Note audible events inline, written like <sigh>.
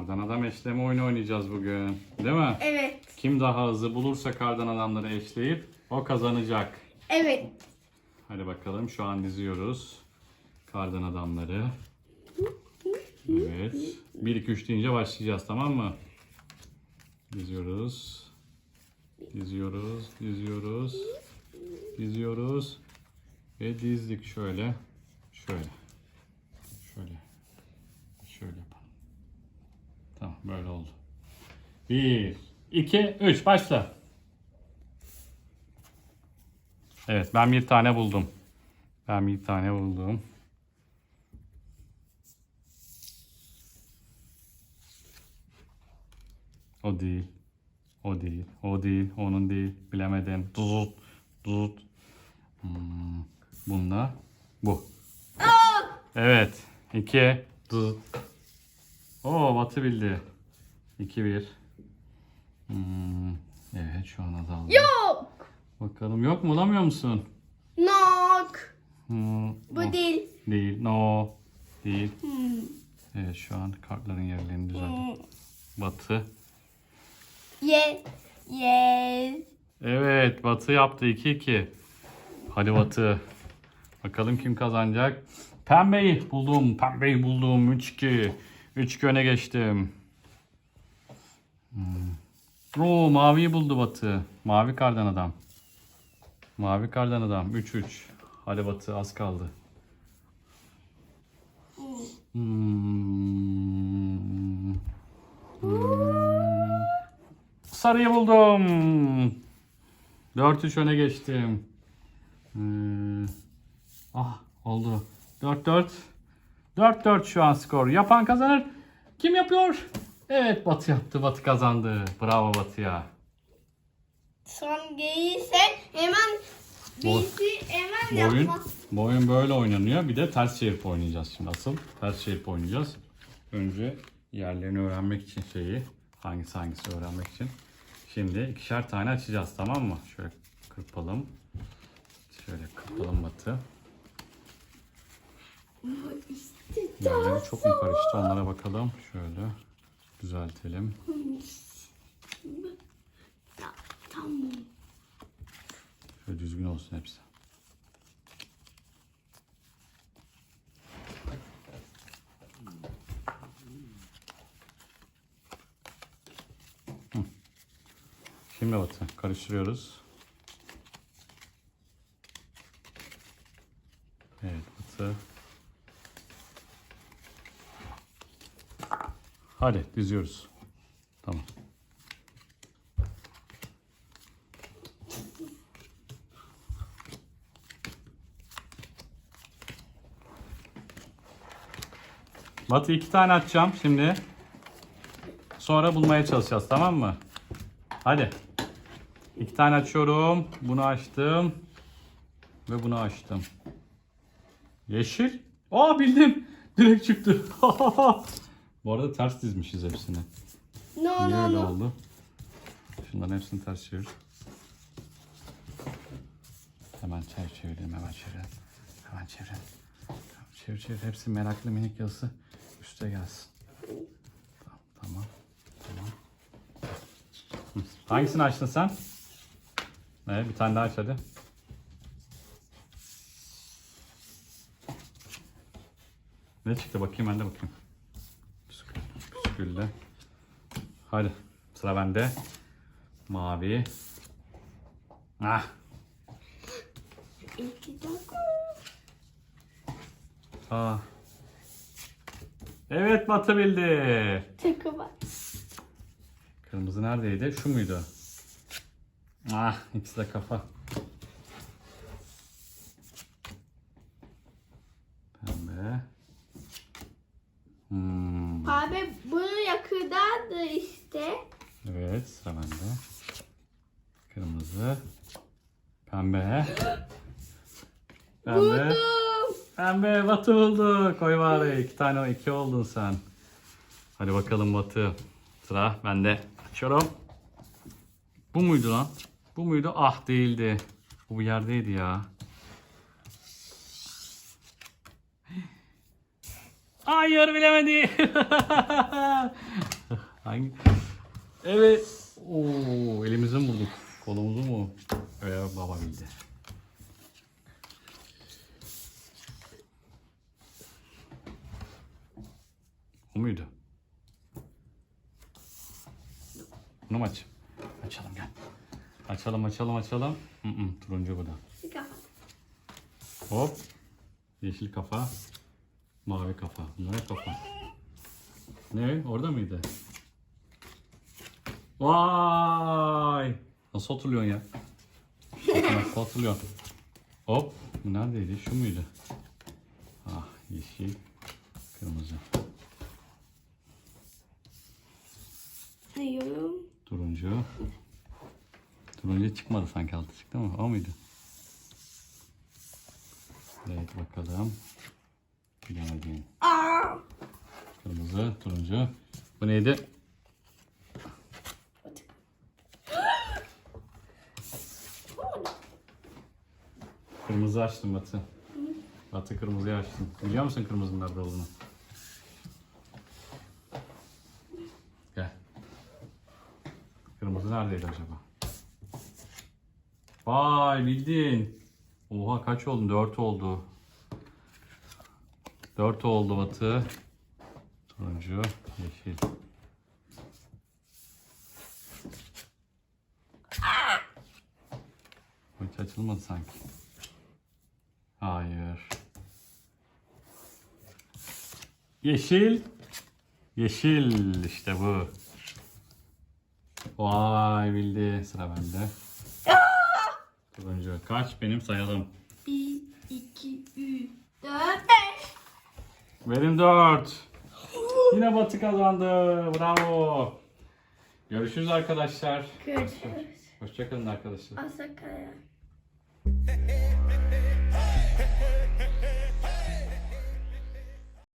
Kardan adam eşleme oyunu oynayacağız bugün. Değil mi? Evet. Kim daha hızlı bulursa kardan adamları eşleyip o kazanacak. Evet. Hadi bakalım şu an diziyoruz. Kardan adamları. Evet. 1 2 3 deyince başlayacağız tamam mı? Diziyoruz. Diziyoruz, diziyoruz. Diziyoruz. Ve dizdik şöyle. Şöyle. Şöyle. Şöyle. Tamam böyle oldu. 1 2 3 başla. Evet ben bir tane buldum. Ben bir tane buldum. O değil. O değil. O değil. Onun değil. Bilemedim. Tuzut. Tuzut. Hmm. Bunda. Bu. Evet. İki. Tuzut. Oo Batı bildi. İki bir. Hmm. Evet şu an azaldı. Yok. Bakalım yok mu bulamıyor musun? Nok. Hmm, Bu o- değil. Değil. No. Değil. Hmm. Evet şu an kartların yerlerini düzelttim. Batı. Yes. Yes. Evet Batı yaptı 2-2. Hadi Batı. Bakalım kim kazanacak. Pembeyi buldum. Pembeyi buldum. 3-2. 3-2 öne geçtim. Hmm. Oo maviyi buldu Batı. Mavi kardan adam. Mavi kardan adam. 3-3. Hadi Batı az kaldı. Hmm. Hmm. Sarıyı buldum. 4-3 öne geçtim. Hmm. Ah oldu. 4-4. 4-4 şu an skor. Yapan kazanır. Kim yapıyor? Evet Batı yaptı. Batı kazandı. Bravo Batı'ya. Son gelirse hemen Boy- bizi hemen Bu oyun, yapmak. bu oyun böyle oynanıyor. Bir de ters çevirip oynayacağız şimdi. Asıl ters çevirip oynayacağız. Önce yerlerini öğrenmek için şeyi. Hangisi hangisi öğrenmek için. Şimdi ikişer tane açacağız tamam mı? Şöyle kırpalım. Şöyle kırpalım batı. Yerleri çok mu karıştı onlara bakalım. Şöyle düzeltelim. Tamam. Şöyle düzgün olsun hepsi. Şimdi Batı karıştırıyoruz. Evet Batı. Hadi diziyoruz. Tamam. Batı iki tane açacağım şimdi. Sonra bulmaya çalışacağız tamam mı? Hadi. İki tane açıyorum. Bunu açtım. Ve bunu açtım. Yeşil. Aa bildim. Direkt çıktı. <laughs> Bu arada ters dizmişiz hepsini. No Niye no öyle no. oldu? Şunların hepsini ters çevir. Hemen çevir çevirelim hemen çevirelim. Hemen çevirelim. Çevir çevir hepsi meraklı minik yazısı üste gelsin. Tamam tamam. tamam. Hı. Hangisini açtın sen? Evet bir tane daha aç hadi. Ne çıktı bakayım ben de bakayım. Püskülle. Hadi sıra bende. Mavi. Ah. Aa. Evet Batı bildi. Bak. Kırmızı neredeydi? Şu muydu? Ah ikisi de kafa. Pembe. Hmm. Abi bunu yakındadı işte. Evet sıra bende. Kırmızı. Pembe. Pembe. Buldum. Pembe Batı buldu. Koy bari. İki tane iki oldun sen. Hadi bakalım Batı. Sıra bende. Açıyorum. Bu muydu lan? Bu muydu? Ah değildi. Bu bir yerdeydi ya. Hayır bilemedi. <laughs> Hangi? Evet. Oo, elimizi mi vurduk? Kolumuzu mu? Evet baba bildi. O muydu? Bunu mu aç? Açalım gel. Açalım açalım açalım. Hı hı, turuncu bu da. Hop. Yeşil kafa. Mavi kafa. Bunlar hep kafa. Ne? Orada mıydı? Vay! Nasıl oturuyorsun ya? Nasıl oturuyorsun? Hop. Bu neredeydi? Şu muydu? Ah yeşil. Kırmızı. Sayıyorum. Turuncu. Turuncu çıkmadı sanki altı çıktı mı? O muydu? Evet bakalım. Bilemedim. Kırmızı, turuncu. Bu neydi? Kırmızı açtım Batı. Batı kırmızıyı açtım. Biliyor musun kırmızının nerede olduğunu? Gel. Kırmızı neredeydi acaba? Vay bildin. Oha kaç oldu? 4 oldu. 4 oldu batı. Turuncu, yeşil. Bu hiç açılmadı sanki. Hayır. Yeşil. Yeşil işte bu. Vay bildi. Sıra bende. Turuncu. Kaç benim sayalım. 1, 2, 3, 4, 5. Verin 4. Yine Batı kazandı. Bravo. Görüşürüz arkadaşlar. Görüşürüz. Hoşçakalın arkadaşlar. Asakaya.